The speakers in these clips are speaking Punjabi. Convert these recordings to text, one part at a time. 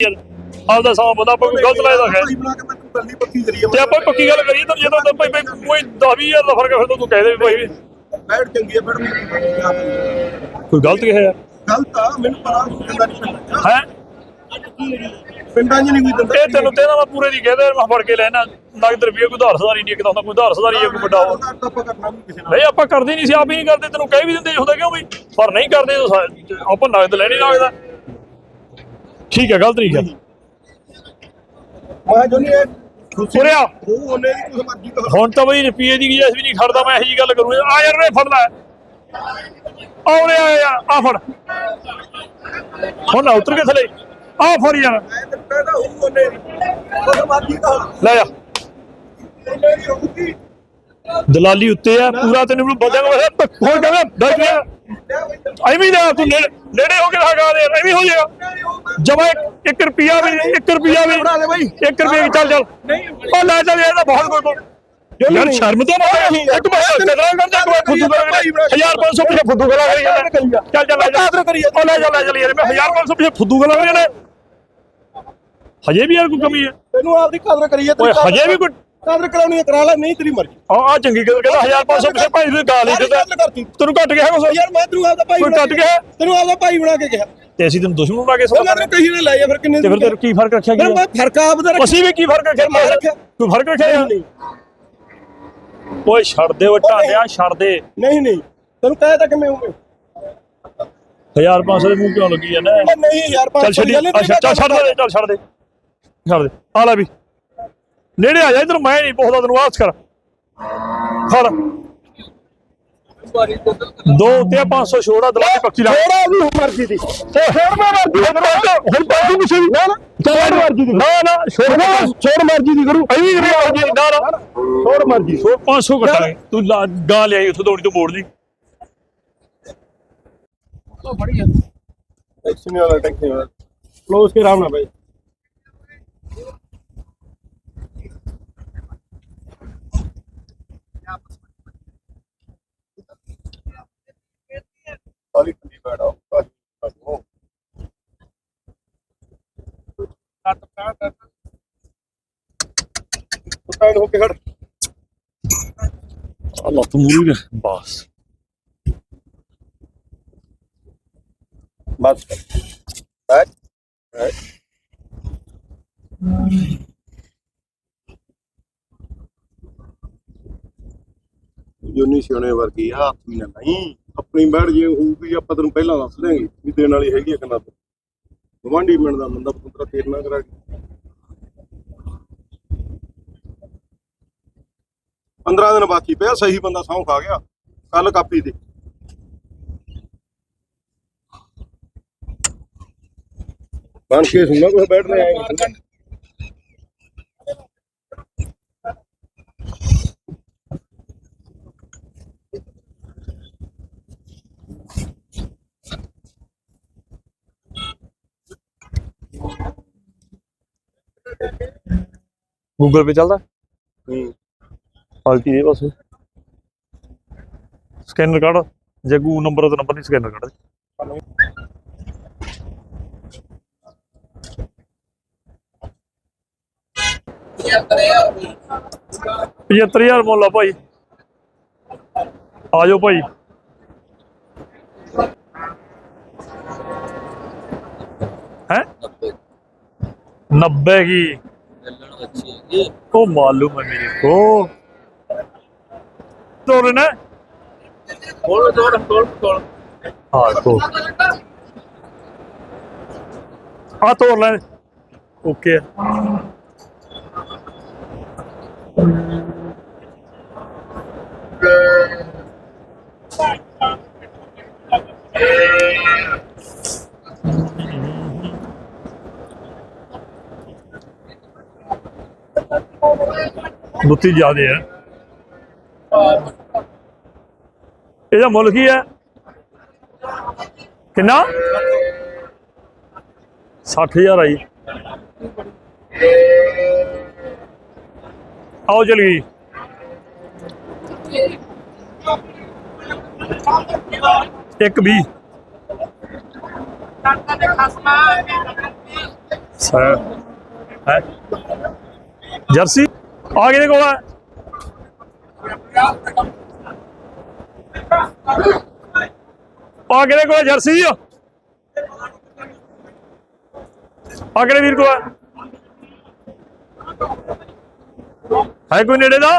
ਯਾਰ ਆਪਦਾ ਸਮਾਂ ਬੰਦਾ ਆਪਾਂ ਕੋਈ ਗਲਤ ਲਾਇਦਾ ਹੈ ਤੂੰ ਆਪਾਂ ਪੱਕੀ ਗੱਲ ਕਰੀਏ ਤਾਂ ਜਦੋਂ ਤਾਂ ਭਾਈ ਕੋਈ 10 20000 ਦਾ ਫ਼ਰਕ ਹੈ ਫਿਰ ਤਾਂ ਤੂੰ ਕਹਿ ਦੇ ਵੀ ਭਾਈ ਬੈਠ ਚੰਗੀ ਬੈਠ ਮੈਨੂੰ ਕੋਈ ਗਲਤ ਕਿਹਾ ਹੈ ਗਲਤ ਆ ਮੈਨੂੰ ਪਤਾ ਨਹੀਂ ਪਿੰਡਾਂ ਹੈ? ਪਿੰਡਾਂ 'ਚ ਨਹੀਂ ਕੋਈ ਦਿੰਦਾ ਇਹ ਤੈਨੂੰ ਤੇ ਨਾ ਮੈਂ ਪੂਰੇ ਦੀ ਕਹਦੇ ਮੈਂ ਫੜ ਕੇ ਲੈਣਾ ਨਗਦ ਰੁਪਏ ਕੋਈ ਉਧਾਰ ਸੁਧਾਰੀ ਨਹੀਂ ਕਿਦਾਂ ਕੋਈ ਉਧਾਰ ਸੁਧਾਰੀ ਹੈ ਕੋਈ ਵੱਡਾ ਨਾਲ। ਨਹੀਂ ਆਪਾਂ ਕਰਦੇ ਨਹੀਂ ਸੀ ਆਪ ਹੀ ਨਹੀਂ ਕਰਦੇ ਤੈਨੂੰ ਕਹਿ ਵੀ ਦਿੰਦੇ ਹੁੰਦਾ ਕਿਉਂ ਵੀ? ਪਰ ਨਹੀਂ ਕਰਦੇ ਆਪਾਂ ਨਗਦ ਲੈਣੀ ਲੱਗਦਾ ਠੀਕ ਹੈ ਗਲਤ ਨਹੀਂ ਹੈ। ਮੈਂ ਜੋ ਨਹੀਂ ਇਹ ਖੁਸ਼ੀ ਉਰਿਆ ਉਹ ਉਹਨੇ ਦੀ ਕੁਝ ਮਰਜ਼ੀ ਕਹੋ ਹੁਣ ਤਾਂ ਬਈ ਰੁਪਏ ਦੀ ਗਜੈਸ ਵੀ ਨਹੀਂ ਖੜਦਾ ਮੈਂ ਇਹੋ ਜੀ ਗੱਲ ਕਰੂੰ ਆ ਯਾਰ ਰੇ ਫੜ ਲੈ। ਆਉਰੇ ਆ ਯਾਰ ਆ ਫੜ। ਹੁਣ ਨਾ ਉਤਰ ਕੇ ਥਲੇ। ਆ ਫੜ ਯਾਰ। ਮੈਂ ਤੇ ਕਹਿੰਦਾ ਉਹ ਉਹਨੇ ਦੀ ਕੁਝ ਮਰਜ਼ੀ ਕਹੋ ਲੈ ਜਾ। ਉਹਨੇ ਦੀ ਹੋਊਗੀ ਦਲਾਲੀ ਉੱਤੇ ਆ ਪੂਰਾ ਤੈਨੂੰ ਬਦਲ ਹੋਰ ਕਹਿੰਦਾ ਡਰ ਗਿਆ ਐਵੇਂ ਨਾ ਤੂੰ ਨੇੜੇ ਨੇੜੇ ਹੋ ਕੇ ਲਗਾ ਦੇ ਐਵੇਂ ਹੋ ਜਾਏਗਾ। ਜਮਾ 1 ਰੁਪਿਆ ਵੀ 1 ਰੁਪਿਆ ਵੀ ਬਣਾ ਦੇ ਬਾਈ। 1 ਰੁਪਿਆ ਚੱਲ ਚੱਲ। ਨਹੀਂ ਉਹ ਲੈ ਚੱਲ ਇਹਦਾ ਬਹੁਤ ਕੋਈ ਕੋਈ ਯਾਰ ਸ਼ਰਮ ਤਾਂ ਨਾ ਇੱਕ ਮਿੰਟ ਕਰਾਂ ਕਰਦਾ ਕੋਈ ਫੁੱਦੂ ਕਰਾਂ 1500 ਰੁਪਏ ਫੁੱਦੂ ਕਰਾਂ ਕਰੀ ਜਾਂਦਾ ਚੱਲ ਚੱਲ ਲੈ ਜਾ। ਉਹ ਲੈ ਜਾ ਲੈ ਚੱਲ ਯਾਰ ਮੈਂ 1500 ਰੁਪਏ ਫੁੱਦੂ ਕਰਾਂ ਕਰੀ ਜਾਂਦਾ। ਹਜੇ ਵੀ ਯਾਰ ਕੋਈ ਕਮੀ ਹੈ? ਤੈਨੂੰ ਆਪਦੀ ਕਦਰ ਕਰੀਏ ਓਏ ਹਜੇ ਵੀ ਕੋਈ ਕਦਰ ਕਰਾਉਣੀ ਹੈ, ਕਰਾ ਲੈ ਨਹੀਂ ਤੇਰੀ ਮਰਜ਼ੀ। ਆ ਆ ਚੰਗੀ ਗੱਲ ਕਹਿੰਦਾ 1500 ਰੁਪਏ ਭਾਈ ਦੀ ਗਾਲ ਹੀ ਦਿੱਤਾ ਕਰਤੀ। ਤੈਨੂੰ ਘੱਟ ਗਿਆ ਕੁਛ? ਯਾਰ ਮੈਂ ਤੈਨੂੰ ਆਪਦਾ ਭਾਈ ਕੋਈ ਬਣਾ ਕੱਟ ਕੇ ਗਿਆ? ਤੈਨੂੰ ਆਪਦਾ ਭਾਈ ਬਣਾ ਕੇ ਕਿਹਾ। ਤੇ ਅਸੀਂ ਤੈਨੂੰ ਦੁਸ਼ਮਣ ਬਣਾ ਕੇ ਉਹ ਸਵਾਲ ਮੈਂ ਕਹੀ ਨੇ ਲਾਇਆ ਫਿਰ ਕਿੰਨੇ ਤੇ ਫਿਰ ਤੈਨੂੰ ਕੀ ਫ਼ਰਕ ਰੱਖਿਆ ਫਿਰ ਗਿਆ? ਮੈਂ ਫ਼ਰਕ ਆਪਦਾ ਰੱਖ ਅਸੀਂ ਵੀ ਕੀ ਫ਼ਰਕ ਰੱਖਿਆ? ਮੈਂ ਰੱਖਿਆ। ਕੋਈ ਫ਼ਰਕ ਰੱਖਿਆ? ਨਹੀਂ? ਓਏ ਛੱਡ ਦੇ ਓ ਢਾਡਿਆ ਛੱਡ ਦੇ। ਨਹੀਂ ਨਹੀਂ। ਤੈਨੂੰ ਕਹਿ ਤਾ ਕਿਵੇਂ ਹੋਵੇ 1500 ਦੇ ਮੂੰਹ ਕਿਉਂ ਲੱਗੀ ਜਾਂਦਾ? ਉਹ ਨਹੀਂ ਯਾਰ ਚੱਲ ਛੱਡੀ ਅੱਛਾ ਚੱਲ ਛੱਡ ਦੇ ਚੱਲ ਛੱਡ ਦੇ ਛੱਡ ਦੇ। ਆ ਲੈ ਵੀ। ਨੇੜੇ ਆ ਜਾ ਇਧਰ ਮੈਂ ਨਹੀਂ ਪੁੱਛਦਾ ਤੈਨੂੰ ਆਸ ਕਰ ਫੜ ਦੋ ਤੇ 500 ਛੋੜਾ ਦਲਾਲੀ ਪੱਕੀ ਲਾ। ਥੋੜਾ ਵੀ ਮਰਜ਼ੀ ਦੀ। ਤੇ ਹੋਰ ਮੈਂ ਮਰਦੀ ਹੁਣ ਬਾਕੀ ਕੁਛ ਵੀ ਨਾ ਨਾ। ਛੋੜ ਮਰਜ਼ੀ ਦੀ। ਨਾ ਨਾ ਛੋੜ ਛੋੜ ਮਰਜ਼ੀ ਦੀ ਕਰੂ। ਐਵੇਂ ਕਰੀ ਮਰਦੀ ਨਾ ਨਾ। ਛੋੜ ਮਰਜ਼ੀ। ਛੋੜ 500 ਕਟਾਂਗੇ ਤੂੰ ਲਾ ਗਾ ਲਿਆਈ ਉੱਥੋਂ ਦੌੜੀ ਤੋਂ ਮੋੜ ਲਈ। ਟੈਕਸੀ ਵਾਲਾ ਟੈਕਸੀ ਵਾਲਾ ਕਲੋਜ਼ ਕੇ ਆਰਾਮ ਨਾਲ ਭਾਈ ਸਾਲੀ ਠੰਡੀ ਬੈਠਾ ਸਟਾਰਟ ਹੋ ਕੇ ਖੜ ਅੱਲਾ ਤੂੰ ਮੂਰੀ ਬਸ ਬਸ ਬੈਕ ਬੈਕ ਜੁਨੀ ਸਿਉਣੇ ਵਰਗੀ ਆ, ਹੱਥ ਵੀ ਨਾ ਨਹੀਂ ਆਪਣੀ ਬੈਠ ਜੇ ਹੋਊਗੀ, ਆਪਾਂ ਤੈਨੂੰ ਪਹਿਲਾਂ ਦੱਸ ਦਿਆਂਗੇ ਵੀ ਦੇਣ ਵਾਲੀ ਹੈਗੀ ਆ ਕਿੰਨਾ ਗਵਾਂਢੀ ਮਿੰਟ ਦਾ ਬੰਦਾ ਪੁੱਤਰਾ ਤੇਰ ਨਾ ਕਰਾ ਕੇ। 15 ਦਿਨ ਬਾਕੀ ਪਿਆ, ਸਹੀ ਬੰਦਾ ਸੌਂ ਖਾ ਗਿਆ। ਕੱਲ ਕਾਪੀ ਤੇ ਬਣ ਕੇ ਸੁਣਾ ਕੁਛ ਬੈਠਨੇ ਆਏ ਗੂਗਲ ਪੇ ਚੱਲਦਾ? ਹੂੰ। ਪਾਲਟੀ ਦੇ ਬਸ। ਸਕੈਨਰ ਕੱਢ ਜੱਗੂ ਨੰਬਰ ਤੇ ਨੰਬਰ ਨਹੀਂ ਸਕੈਨਰ ਕੱਢ ਪਝੱਤਰ ਹਜ਼ਾਰ ਮੁੱਲ ਆ ਭਾਈ। ਆ ਜਾਓ ਭਾਈ। ਹੈ? 90 ਕੀ? ਚੱਲਣ ਅੱਛੀ ਹੈਗੀ ਉਹ ਮਾਲੂਮ ਹੈ ਮੇਰੇ ਕੋ। ਤੋੜ ਨਾ। ਕੋਲ ਤੋੜ ਕੋਲ ਕੋਲ ਹਾਂ ਕੋ ਆ ਤੋੜ ਲੈ ਜ਼ਿਆਦੇ ਹੈ। ਇਹਦਾ ਮੁੱਲ ਕੀ ਹੈ? ਕਿੰਨਾ? 60000 ਆਈ ਆਓ ਚਲੀ ਇੱਕ ਵੀ ਸਰ ਜਰਸੀ? ਆ ਕਿਹਦੇ ਕੋਲ ਹੈ ਆ ਕਿਹਦੇ ਕੋਲ ਜਰਸੀ ਆ ਆ ਕਿਹੜੇ ਵੀਰ ਕੋਲ ਹੈ ਹੈ ਕੋਈ ਨੇੜੇ ਦਾ?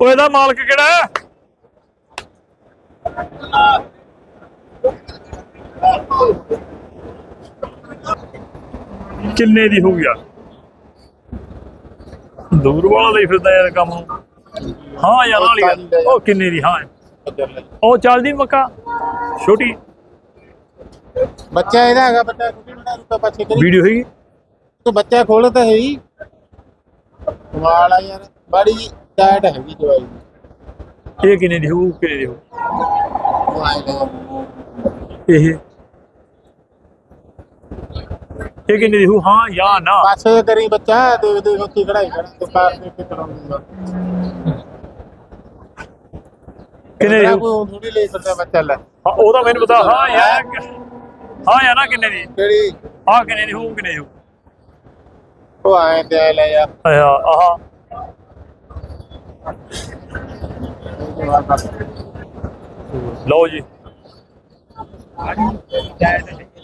ਉਹ ਇਹਦਾ ਮਾਲਕ ਕਿਹੜਾ ਹੈ? ਕਿੰਨੇ ਦੀ ਹੋ ਗਿਆ? ਦੂਰ ਵਾਲਾ ਦਾ ਹੀ ਫਿਰਦਾ ਯਾਰ ਕੰਮ। ਹਾਂ ਯਾਰ ਵਾਲੀ ਉਹ ਕਿੰਨੇ ਦੀ? ਹਾਂ। ਉਹ ਚੱਲਦੀ ਮੱਕਾ। ਛੋਟੀ। ਬੱਚਾ ਇਹਦਾ ਹੈਗਾ ਬੱਚਾ ਕੁੜੀ ਬਣਾ ਰੁਪਾ ਪਾਛੇ ਕਰੀ ਵੀਡੀਓ ਹੈਗੀ? ਤੂੰ ਬੱਚਾ ਖੋਲ ਤਾਂ ਹੈ ਹੀ। ਕਮਾਲ ਆ ਯਾਰ ਬੜੀ ਟਾਈਟ ਹੈਗੀ ਜਵਾਈ। ਇਹ ਕਿੰਨੇ ਦੀ ਹੋਊ ਕਿੰਨੇ ਦੀ ਹੋਊ? ਇਹ ਇਹ ਕਿੰਨੇ ਦੀ ਹੋਊ ਹਾਂ ਜਾਂ ਨਾ। ਪਾਛੇ ਕਰੀ ਬੱਚਾ ਦੇਖ ਦੇਖ ਉੱਥੇ ਖੜਾਈ ਕਰ ਤੇ ਕਾਰ ਦੇ ਕੇ ਕਰਾਉਂਗਾ ਕਿੰਨੇ ਦੀ ਕੋਈ ਥੋੜੀ ਲੈ ਸਕਦਾ ਬੱਚਾ ਲੈ ਹਾਂ ਉਹ ਤਾਂ ਮੈਨੂੰ ਪਤਾ ਹਾਂ ਯਾਰ ਹਾਂ? ਯਾਰ ਨਾ ਕਿੰਨੇ ਦੀ? ਕਿਹੜੀ? ਹਾਂ ਕਿੰਨੇ ਦੀ ਹੋਊ ਕਿੰਨੇ ਦੀ ਹੋਊ ਉਹ ਆਏ ਤੇ ਲੈ ਯਾਰ ਆਇਆ ਆਹ। ਲਓ ਜੀ।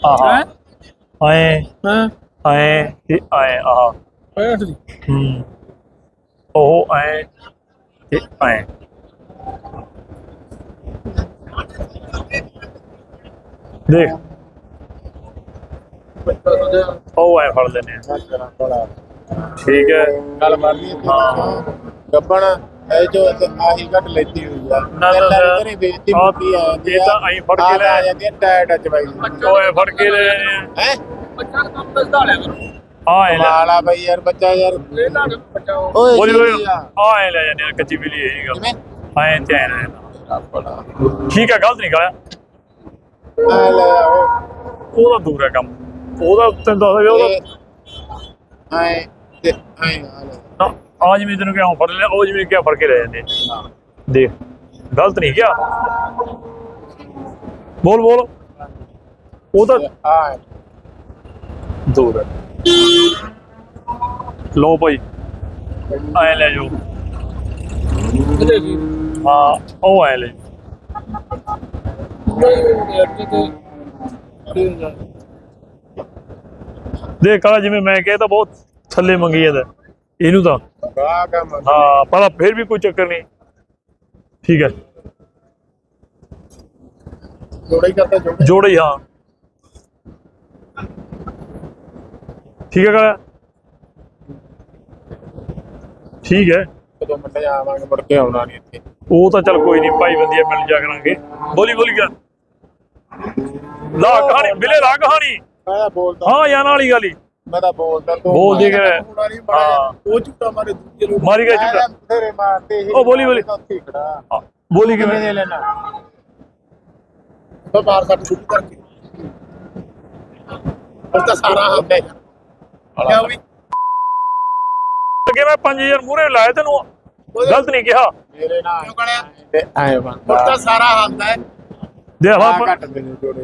ਆਹ। ਆਏ ਹਾਂ? ਆਏ ਤੇ ਆਏ ਆਹ। 65 ਦੀ ਹੂੰ। ਉਹ ਆਏ ਤੇ ਆਏ। ਦੇਖ। ਉਹ ਆਏ ਫੜ ਲੈਨੇ ਆ। ਠੀਕ ਹੈ। ਗੱਲ ਮਾਰ ਲਈ ਹਾਂ। ਗੱਬਣ ਇਹ ਜੋ ਆਹੀ ਘਟ ਲੈਤੀ ਹੋਈ ਆ। ਨਾ, ਨਾ, ਨਾ। ਘਰੇ ਬੇਇੱਜ਼ਤੀ ਆਹ, ਆ ਇਹ ਤਾਂ ਆਈਂ ਫੜ ਕੇ ਲੈ ਆ ਜਾਂਦੀ ਆ ਟਾਇਟ ਆ ਜਵਾਈ ਓਏ ਫੜ ਕੇ ਲੈ ਆਏ ਹੈ? ਬੱਚਾ ਦਾ ਕੰਮ ਦੱਸਦਾ ਲਿਆ ਕਰੋ। ਆ ਇਹ ਲੈ। ਮਾਲਾ ਬਈ ਯਾਰ ਬੱਚਾ ਯਾਰ। ਇਹ ਤਾਂ ਬਚਾਓ ਓਏ ਬੋਲੀ ਬੋਲੀ। ਆ। ਆ ਇਹ ਲੈ ਜਾਂਦੇ ਆ ਕੱਚੀ ਬਿੱਲੀ ਇਹ ਗੱਲ। ਕਿਵੇਂ? ਆਏ ਤੇ ਆਏ ਨੇ ਆਪਣਾ ਠੀਕ ਹੈ ਗਲਤ ਨਹੀਂ ਗਾਇਆ। ਆ ਲੈ ਉਹ ਉਹਦਾ ਦੂਰ ਹੈ ਕੰਮ। ਉਹਦਾ ਤੈਨੂੰ ਦੱਸ ਦੇ ਉਹਦਾ। ਆਏ ਤੇ ਆਏ ਆ ਲੈ। ਨਾ ਆ ਜਿਵੇਂ ਤੈਨੂੰ ਕਿਹਾ ਫੜ ਲਿਆ ਉਹ ਜਿਵੇਂ ਕਿਹਾ ਫੜ ਕੇ ਲੈ ਜਾਂਦੇ। ਦੇਖ ਗਲਤ ਨਹੀਂ ਕਿਹਾ ਬੋਲ ਬੋਲ। ਉਹ ਤਾਂ ਆ ਦੂਰ। ਹੈ ਲੋ ਭਾਈ ਆਏ ਲੈ ਵੀ ਹਾਂ ਉਹ ਆਏ ਲੈ ਦੇਖ ਕਾਲਾ ਜਿਵੇਂ ਮੈਂ ਕਿਹਾ ਤਾਂ ਬਹੁਤ ਥੱਲੇ ਮੰਗੀ ਜਾਂਦਾ ਇਹਨੂੰ ਤਾਂ। ਹਾਂ ਪਰ ਫਿਰ ਵੀ ਕੋਈ ਚੱਕਰ ਨਹੀਂ। ਠੀਕ ਹੈ। ਜੋੜਾ ਹੀ ਕਰਦਾ ਜੋੜਾ। ਜੋੜੇ ਹੀ ਹਾਂ। ਠੀਕ ਹੈ ਕਾਲਾ? ਠੀਕ ਹੈ। ਕਦੋਂ ਮੰਡੇ ਆਵਾਂਗੇ ਮੁੜ ਕੇ ਆਉਣਾ ਨਹੀਂ ਇੱਥੇ। ਉਹ ਤਾਂ ਚੱਲ ਕੋਈ ਨਹੀਂ ਭਾਈ ਬੰਦੀਆ ਮਿਲ ਜਾ ਕਰਾਂਗੇ। ਬੋਲੀ ਬੋਲੀ ਗਿਆ ਲਾ ਕਹਾਣੀ ਬਿਲੇ ਲਾ ਕਹਾਣੀ। ਮੈਂ ਤਾਂ ਬੋਲਦਾ। ਹਾਂ ਯਾਰ ਵਾਲੀ ਗੱਲ ਹੀ। ਮੈਂ ਤਾਂ ਬੋਲਦਾ ਤੂੰ ਬੋਲ ਦੇ ਕੇ। ਉਹ ਝੂਟਾ ਮਾਰੇ ਦੂਜੇ ਨੂੰ ਮਾਰੀ ਗਿਆ ਮੈਂ ਚੁੱਕਾ ਤਾਂ ਬਥੇਰੇ ਮਾਰਦੇ ਸੀ। ਉਹ ਬੋਲੀ ਬੋਲੀ। ਬੋਲੀ ਕਿਵੇਂ? ਦੇ ਲੈਣਾ? ਤਾਂ ਬਾਹਰ ਸੱਟ ਸੁੱਟ ਕਰਕੇ। ਉਹ ਤਾਂ ਸਾਰਾ ਹੁੰਦਾ ਕਿਆ ਵੀ ਅੱਗੇ ਮੈਂ 5000 ਮੂਰੇ ਲਾਇਆ ਤੈਨੂੰ। ਗਲਤ ਨਹੀਂ ਕਿਹਾ। ਮੇਰੇ ਨਾਲ। ਕਿਉਂ ਕਰਿਆ? ਤੇ ਆਏ ਉਹ ਬੰਦਾ ਤਾਂ ਸਾਰਾ ਹੁੰਦਾ ਹੈ। ਦੇਖ ਲਾ ਘੱਟ ਦੇ ਨੇ ਜੋੜੇ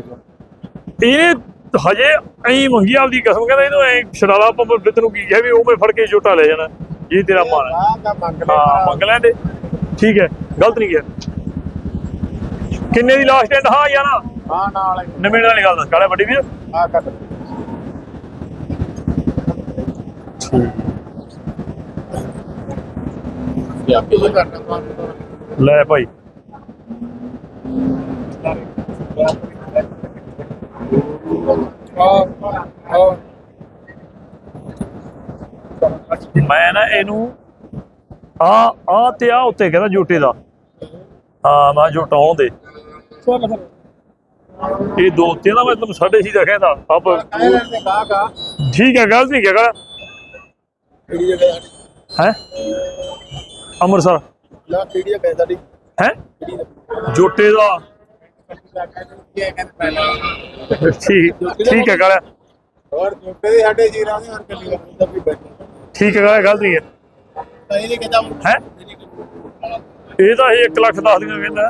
ਇਹਨੇ ਹਜੇ ਐਂ ਮੰਗੀ ਆਪਦੀ ਕਸਮ ਕਹਿੰਦਾ ਇਹਨੂੰ ਐਂ ਛਡਾਲਾ ਆਪਾਂ ਫਿਰ ਤੈਨੂੰ ਕੀ ਕਿਹਾ ਵੀ ਉਹ ਮੈਂ ਫੜ ਕੇ ਝੋਟਾ ਲੈ ਜਾਣਾ। ਇਹ ਤੇਰਾ ਮਾਨ ਹੈ। ਆ ਦਾ ਮੰਗ ਲੈ ਹਾਂ ਮੰਗ ਲੈਂਦੇ ਠੀਕ ਹੈ ਗਲਤ ਨਹੀਂ ਕਿਹਾ। ਕਿੰਨੇ ਦੀ ਲਾਸਟ ਐਂਡ ਹਾਂ ਨਾ ਹਾਂ ਨਾਲ ਨਵੇਂ ਵਾਲੀ ਗੱਲ ਦੱਸ ਕਾਲੇ ਵੱਡੀ ਵੀਰ। ਆ ਘੱਟ ਕਿ ਆਪੇ ਇਹ ਕਰਨਾ ਕੰਮ ਲੈ ਭਾਈ। ਮੈਂ ਨਾ ਇਹਨੂੰ ਆ ਆ ਤੇ ਆ ਉੱਤੇ ਕਹਿੰਦਾ ਜੋਟੇ ਦਾ। ਹਾਂ ਮੈਂ ਜੋਟਾ ਆਉਂਦੇ ਚੱਲ ਫਿਰ। ਇਹ ਦੋ ਉੱਤੇ ਦਾ ਮੈਂ ਤੈਨੂੰ ਸਾਢੇ ਛੇ ਦਾ ਕਹਿੰਦਾ। ਆਪ ਦੇ ਠੀਕ ਹੈ ਗਲਤ ਨਹੀਂ ਕਿਹਾ ਕਿਹੜੀ ਜਗ੍ਹਾ ਸਾਡੀ ਹੈ? ਅੰਮ੍ਰਿਤਸਰ। ਲਾ ਕਿਹੜੀ ਜਗ੍ਹਾ ਸਾਡੀ ਹੈ? ਜੋਟੇ ਦਾ। ਠੀਕ ਠੀਕ ਹੈ ਗਾਲਾ ਹੋਰ ਜੁੱਤੇ ਦੇ ਸਾਡੇ ਜੀਰਾਂ ਦੇ ਹਰ ਕੱਲੀ ਦਾ ਵੀ ਬੈਠੇ ਠੀਕ ਹੈ ਗਾਲਾ ਗਲਤ ਨਹੀਂ ਹੈ ਹੈ? ਇਹ ਤਾਂ ਇਹ 1 ਲੱਖ ਦੱਸ ਦੀਆਂ ਕਹਿੰਦਾ।